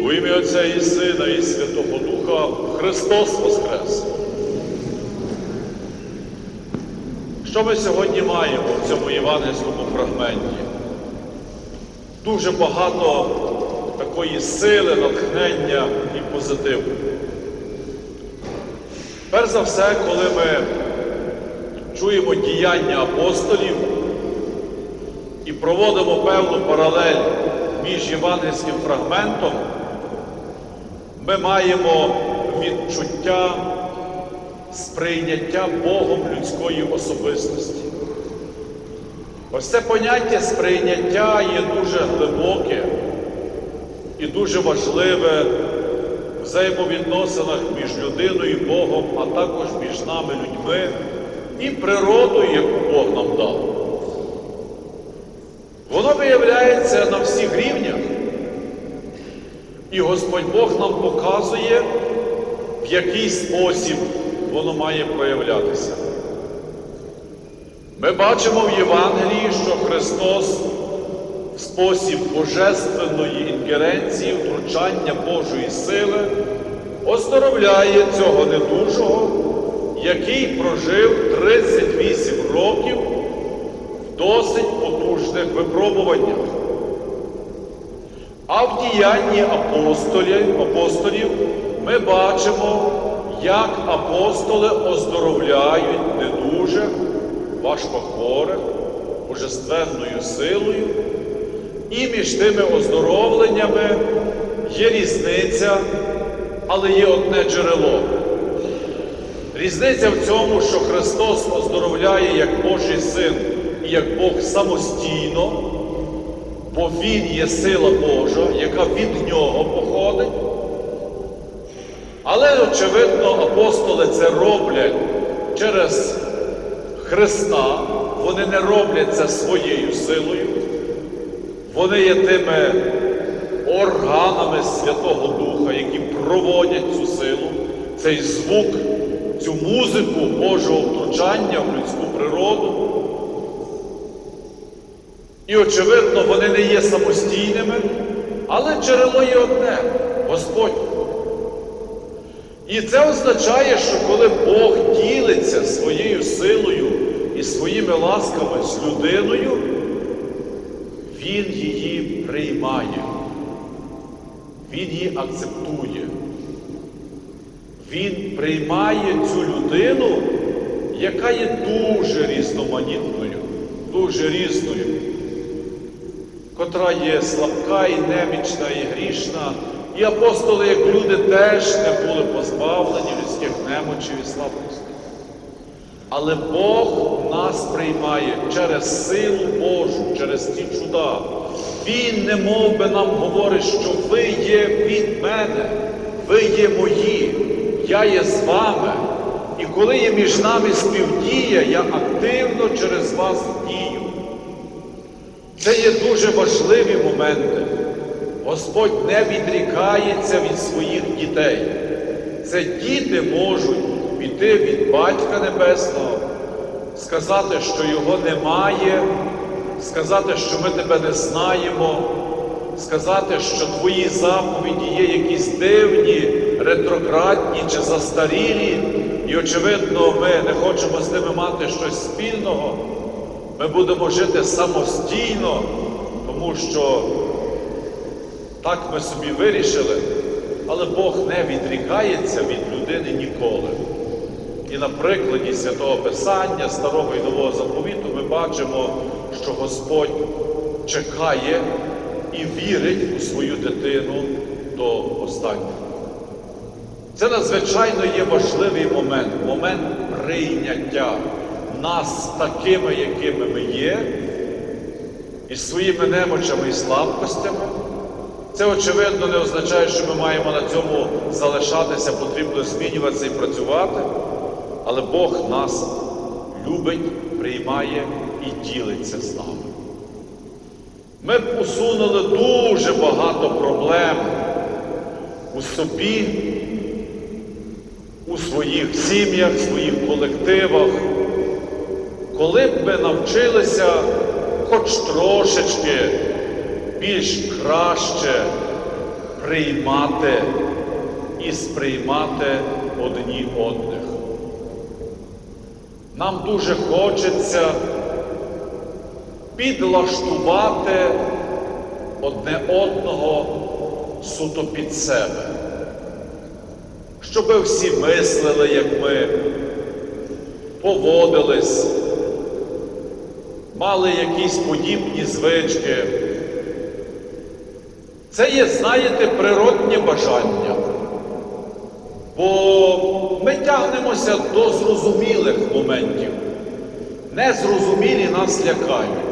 У ім'я Отця і Сина, і Святого Духа Христос Воскрес! Що ми сьогодні маємо в цьому євангельському фрагменті? Дуже багато такої сили, натхнення і позитиву. Перш за все, коли ми чуємо діяння апостолів і проводимо певну паралель між євангельським фрагментом, ми маємо відчуття сприйняття Богом людської особистості. Ось це поняття сприйняття є дуже глибоке і дуже важливе в взаємовідносинах між людиною і Богом, а також між нами, людьми і природою, яку Бог нам дав. Воно виявляється на всіх рівнях. І Господь Бог нам показує, в який спосіб воно має проявлятися. Ми бачимо в Євангелії, що Христос в спосіб божественної інгеренції, втручання Божої сили оздоровляє цього недужого, який прожив 38 років в досить потужних випробуваннях. А в діянні апостолів, ми бачимо, як апостоли оздоровляють недужих, важкохворих, божественною силою. І між тими оздоровленнями є різниця, але є одне джерело. Різниця в цьому, що Христос оздоровляє як Божий син і як Бог самостійно, бо Він є сила Божа, яка від Нього походить. Але, очевидно, апостоли це роблять через Христа, вони не роблять це своєю силою, вони є тими органами Святого Духа, які проводять цю силу, цей звук, цю музику Божого втручання в людську природу. І, очевидно, вони не є самостійними, але джерело є одне Господь. І це означає, що коли Бог ділиться своєю силою і своїми ласками з людиною, Він її приймає, Він її акцептує. Він приймає цю людину, яка є дуже різноманітною, дуже різною, котра є слабка і немічна, і грішна. І апостоли, як люди, теж не були позбавлені людських немочів і слабкостей. Але Бог нас приймає через силу Божу, через ті чуда. Він не мов би нам говорить, що ви є від мене, ви є мої, я є з вами. І коли є між нами співдія, я активно через вас дію. Це є дуже важливі моменти. Господь не відрікається від своїх дітей. Це діти можуть піти від Батька Небесного, сказати, що Його немає, сказати, що ми тебе не знаємо, сказати, що твої заповіді є якісь дивні, ретроградні чи застарілі, і, очевидно, ми не хочемо з ними мати щось спільного. Ми будемо жити самостійно, тому що так ми собі вирішили, але Бог не відрікається від людини ніколи. І на прикладі святого Писання, Старого і Нового заповіту, ми бачимо, що Господь чекає і вірить у свою дитину до останнього. Це надзвичайно є важливий момент, момент прийняття нас такими, якими ми є, із своїми немочами і слабкостями. Це, очевидно, не означає, що ми маємо на цьому залишатися, потрібно змінюватися і працювати, але Бог нас любить, приймає і ділиться з нами. Ми б усунули дуже багато проблем у собі, у своїх сім'ях, своїх колективах, коли б ми навчилися хоч трошечки більш краще приймати і сприймати одні одних. Нам дуже хочеться підлаштувати одне одного суто під себе, щоб всі мислили, як ми, поводились, мали якісь подібні звички. Це є, знаєте, природнє бажання. Бо ми тягнемося до зрозумілих моментів. Незрозумілі нас лякають.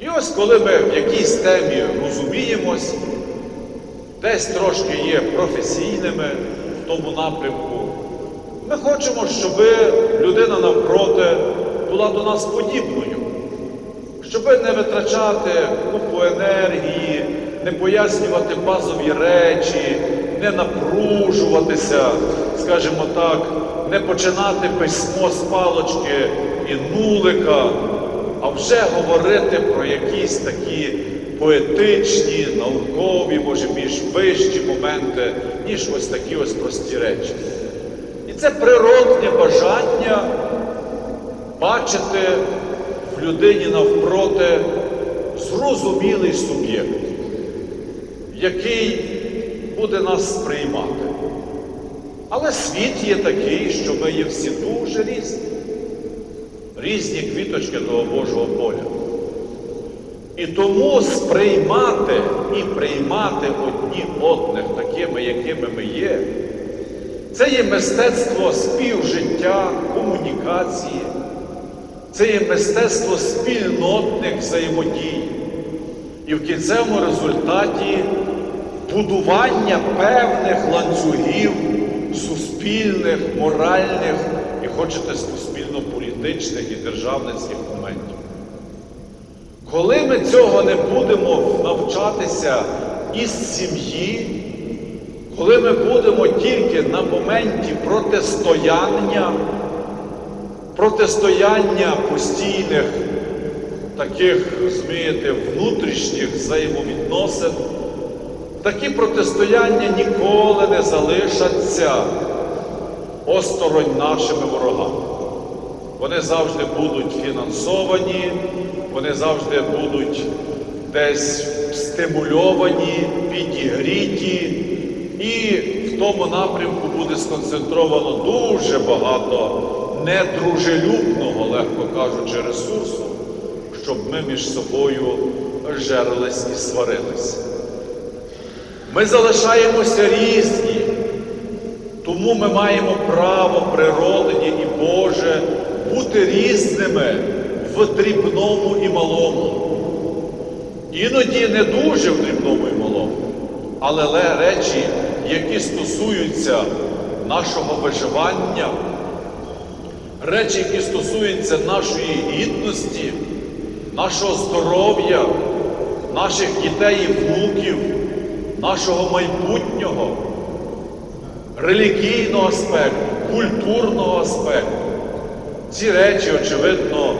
І ось коли ми в якійсь темі розуміємось, десь трошки є професійними в тому напрямку, ми хочемо, щоб людина навпроти була до нас подібною, щоб не витрачати купу енергії, не пояснювати базові речі, не напружуватися, скажімо так, не починати письмо з палочки і нулика, а вже говорити про якісь такі поетичні, наукові, може більш вищі моменти, ніж ось такі ось прості речі. І це природне бажання бачити в людині навпроти зрозумілий суб'єкт, який буде нас сприймати. Але світ є такий, що ми є всі дуже різні, різні квіточки того Божого поля. І тому сприймати і приймати одні одних такими, якими ми є, це є мистецтво співжиття, комунікації, це є мистецтво спільнотних взаємодій. І в кінцевому результаті будування певних ланцюгів суспільних, моральних і хочете суспільно-політичних і державницьких моментів. Коли ми цього не будемо навчатися із сім'ї, коли ми будемо тільки на моменті протистояння, протистояння постійних таких, розумієте, внутрішніх взаємовідносин, такі протистояння ніколи не залишаться осторонь нашими ворогами. Вони завжди будуть фінансовані, вони завжди будуть десь стимульовані, підігріті, і в тому напрямку буде сконцентровано дуже багато недружелюбного, легко кажучи, ресурсу, щоб ми між собою жерились і сварились. Ми залишаємося різні, тому ми маємо право природні і Боже бути різними в дрібному і малому. Іноді не дуже в дрібному і малому, але речі, які стосуються нашого виживання, речі, які стосуються нашої гідності, нашого здоров'я, наших дітей і внуків, нашого майбутнього, релігійного аспекту, культурного аспекту. Ці речі, очевидно,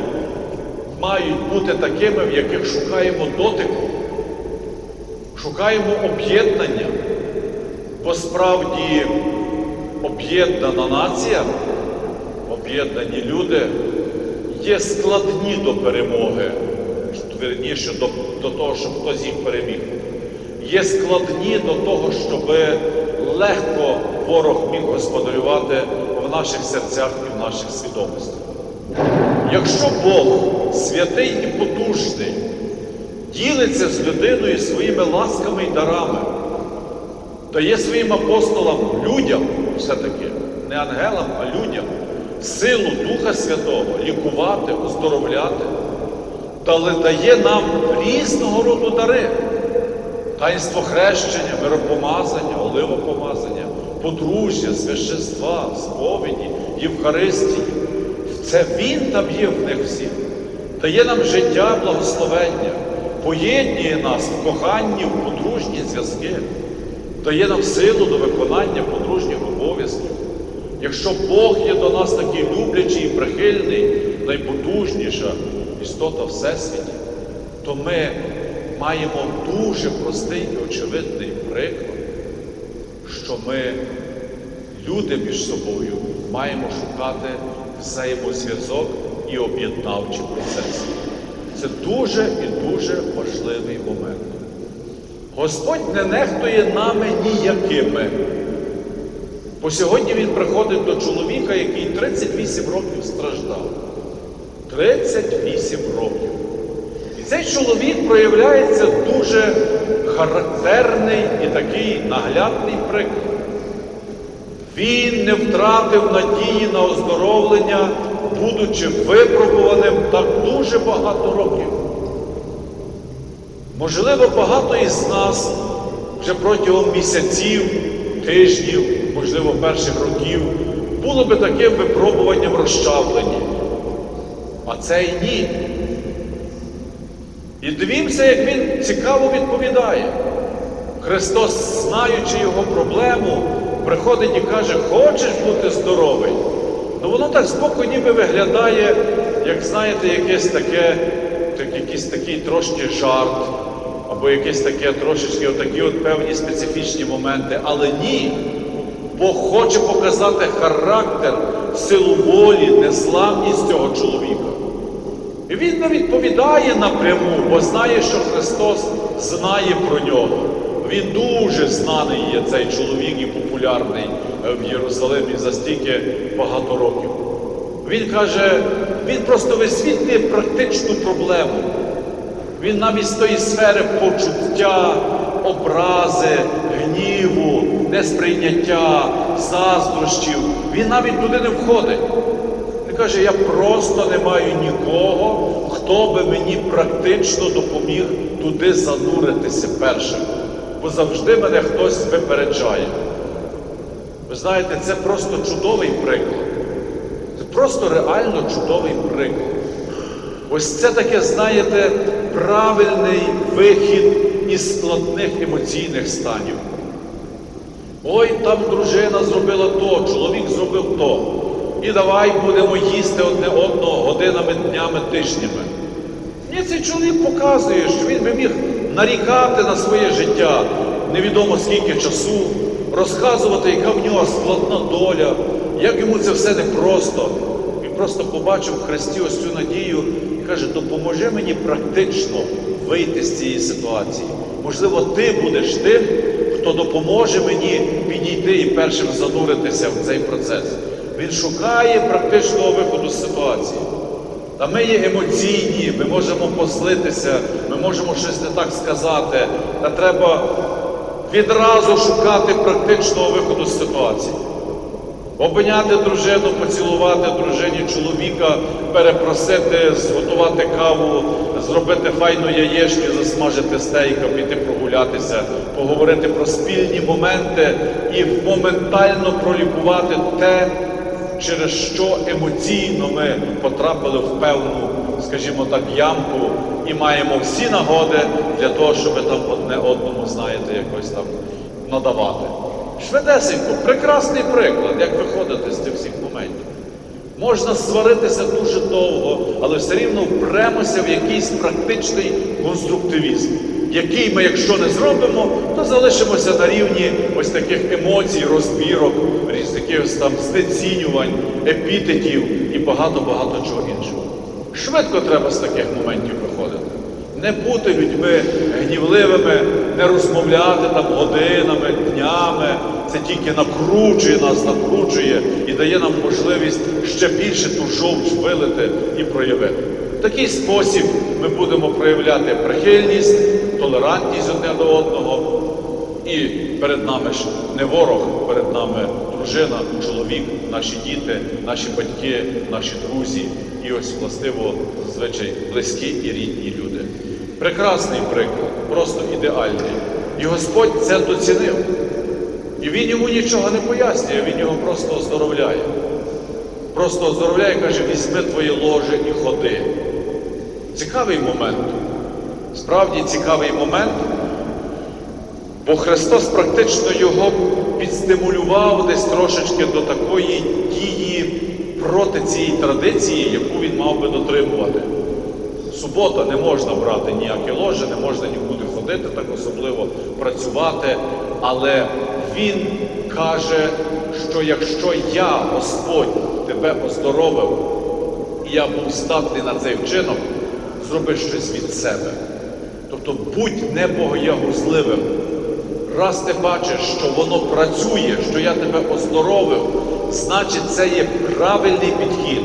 мають бути такими, в яких шукаємо дотику, шукаємо об'єднання, бо справді об'єднана нація, об'єднані люди є складні до перемоги, верніше до, до того, щоб хтось їх переміг. Є складні до того, щоб легко ворог міг господарювати в наших серцях і в наших свідомостях. Якщо Бог святий і потужний, ділиться з людиною своїми ласками і дарами, дає своїм апостолам, людям, все-таки, не ангелам, а людям, силу Духа Святого лікувати, оздоровляти, але дає нам різного роду дари. Таїнство хрещення, миропомазання, оливопомазання, подружжя, священства, сповіді, Євхаристії. Це Він там є в них всіх. Дає нам життя, благословення, поєднує нас в коханні, в подружні зв'язки, дає нам силу до виконання подружніх обов'язків. Якщо Бог є до нас такий люблячий і прихильний, найпотужніша істота Всесвіті, то ми маємо дуже простий і очевидний приклад, що ми, люди між собою, маємо шукати взаємозв'язок і об'єднавчі процеси. Це дуже і дуже важливий момент. Господь не нехтує нами ніякими. Бо сьогодні він приходить до чоловіка, який 38 років страждав. 38 років. І цей чоловік проявляється дуже характерний і такий наглядний приклад. Він не втратив надії на оздоровлення, будучи випробуваним так дуже багато років. Можливо, багато із нас вже протягом місяців, тижнів, можливо, перших років було би таким випробуванням розчавлені. А цей ні. І дивімося, як він цікаво відповідає. Христос, знаючи його проблему, приходить і каже, хочеш бути здоровий? Ну воно так збоку ніби виглядає, як знаєте, якесь таке, так, якийсь такий трошки жарт, або якесь таке трошечки отакі от певні специфічні моменти. Але ні. Бог хоче показати характер, силу волі, незламність цього чоловіка. І він не відповідає напряму, бо знає, що Христос знає про нього. Він дуже знаний є цей чоловік і популярний е, в Єрусалимі за стільки багато років. Він каже, він просто висвітлює практичну проблему. Він навіть з тої сфери почуття, образи, гніву, несприйняття, заздрощів. Він навіть туди не входить. Він каже, я просто не маю нікого, хто би мені практично допоміг туди зануритися першим. Бо завжди мене хтось випереджає. Ви знаєте, це просто чудовий приклад. Це просто реально чудовий приклад. Ось це таке, знаєте, правильний вихід із складних емоційних станів. Ой, там дружина зробила то, чоловік зробив то. І давай будемо їсти одне одного годинами, днями, тижнями. Мені цей чоловік показує, що він би міг нарікати на своє життя невідомо скільки часу, розказувати, яка в нього складна доля, як йому це все непросто. Він просто побачив в Христі ось цю надію і каже, допоможи мені практично вийти з цієї ситуації. Можливо, ти будеш тим, хто допоможе мені підійти і першим зануритися в цей процес. Він шукає практичного виходу з ситуації. Та ми є емоційні, ми можемо позлитися, ми можемо щось не так сказати. Та треба відразу шукати практичного виходу з ситуації. Обняти дружину, поцілувати дружині чоловіка, перепросити, зготувати каву, зробити файну яєчню, засмажити стейка, піти прогулятися, поговорити про спільні моменти і моментально пролікувати те, через що емоційно ми потрапили в певну, скажімо так, ямку і маємо всі нагоди для того, щоб там одне одному, знаєте, якось там надавати. Швидесенько, прекрасний приклад, як виходити з цих всіх моментів. Можна сваритися дуже довго, але все рівно впремося в якийсь практичний конструктивізм, який ми, якщо не зробимо, то залишимося на рівні ось таких емоцій, розбірок, якихось там знецінювань, епітетів і багато-багато чого іншого. Швидко треба з таких моментів виходити. Не бути людьми гнівливими, не розмовляти там годинами, днями. Це тільки накручує нас, накручує і дає нам можливість ще більше ту жовч вилити і проявити. В такий спосіб ми будемо проявляти прихильність, толерантність одне до одного. І перед нами ж не ворог, перед нами дружина, чоловік, наші діти, наші батьки, наші друзі, і ось властиво зазвичай близькі і рідні люди. Прекрасний приклад, просто ідеальний. І Господь це доцінив. І він йому нічого не пояснює, він його просто оздоровляє. Просто оздоровляє, і каже, візьми твоє ложе і ходи. Цікавий момент. Справді цікавий момент. Бо Христос практично його підстимулював десь трошечки до такої дії проти цієї традиції, яку він мав би дотримувати. Субота, не можна брати ніякі ложі, не можна нікуди ходити, так особливо працювати. Але Він каже, що якщо я, Господь, тебе оздоровив, і я був здатний на цей вчинок, зроби щось від себе. Тобто будь небогоягузливим. Раз ти бачиш, що воно працює, що я тебе оздоровив, значить це є правильний підхід.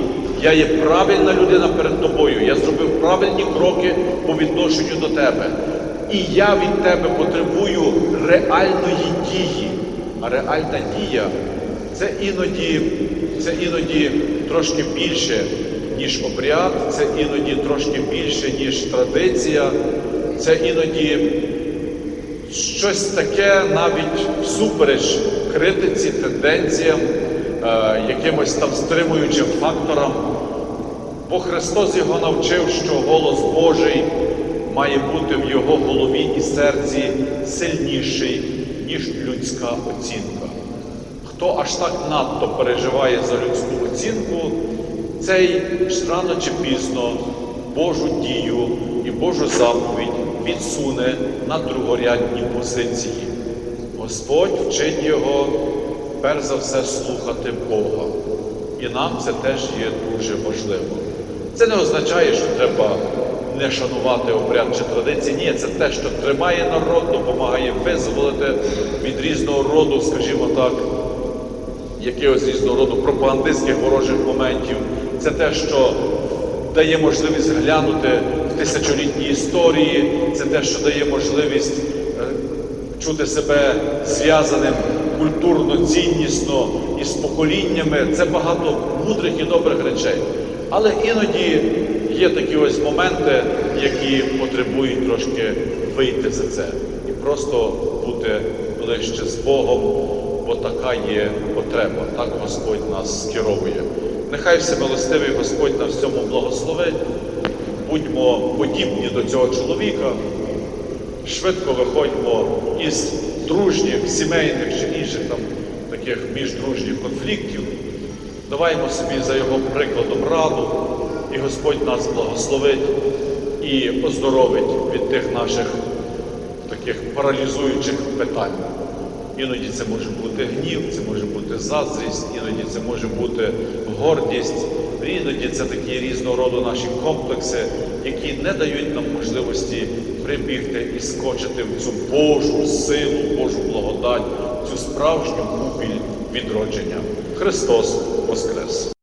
Я є правильна людина перед тобою. Я зробив правильні кроки по відношенню до тебе. І я від тебе потребую реальної дії. А реальна дія це іноді, це іноді трошки більше, ніж обряд, це іноді трошки більше, ніж традиція, це іноді щось таке навіть всупереч критиці, тенденціям, якимось там стримуючим факторам. Бо Христос його навчив, що голос Божий має бути в його голові і серці сильніший, ніж людська оцінка. Хто аж так надто переживає за людську оцінку, цей рано чи пізно Божу дію і Божу заповідь відсуне на другорядні позиції. Господь вчить його перш за все слухати Бога. І нам це теж є дуже важливо. Це не означає, що треба не шанувати обряд чи традиції. Ні, це те, що тримає народ, допомагає визволити від різного роду, скажімо так, якихось різного роду пропагандистських ворожих моментів. Це те, що дає можливість глянути в тисячолітні історії, це те, що дає можливість е, чути себе зв'язаним культурно, ціннісно із поколіннями. Це багато мудрих і добрих речей. Але іноді є такі ось моменти, які потребують трошки вийти за це і просто бути ближче з Богом, бо така є потреба. Так Господь нас скеровує. Нехай всемилостивий Господь нас в цьому благословить. Будьмо подібні до цього чоловіка, швидко виходьмо із дружніх, сімейних чи інших там таких міждружніх конфліктів. Даваймо собі за його прикладом раду, і Господь нас благословить і оздоровить від тих наших таких паралізуючих питань. Іноді це може бути гнів, це може бути заздрість, іноді це може бути гордість, іноді це такі різного роду наші комплекси, які не дають нам можливості прибігти і скочити в цю Божу силу, Божу благодать, цю справжню купіль відродження. Христос Воскрес!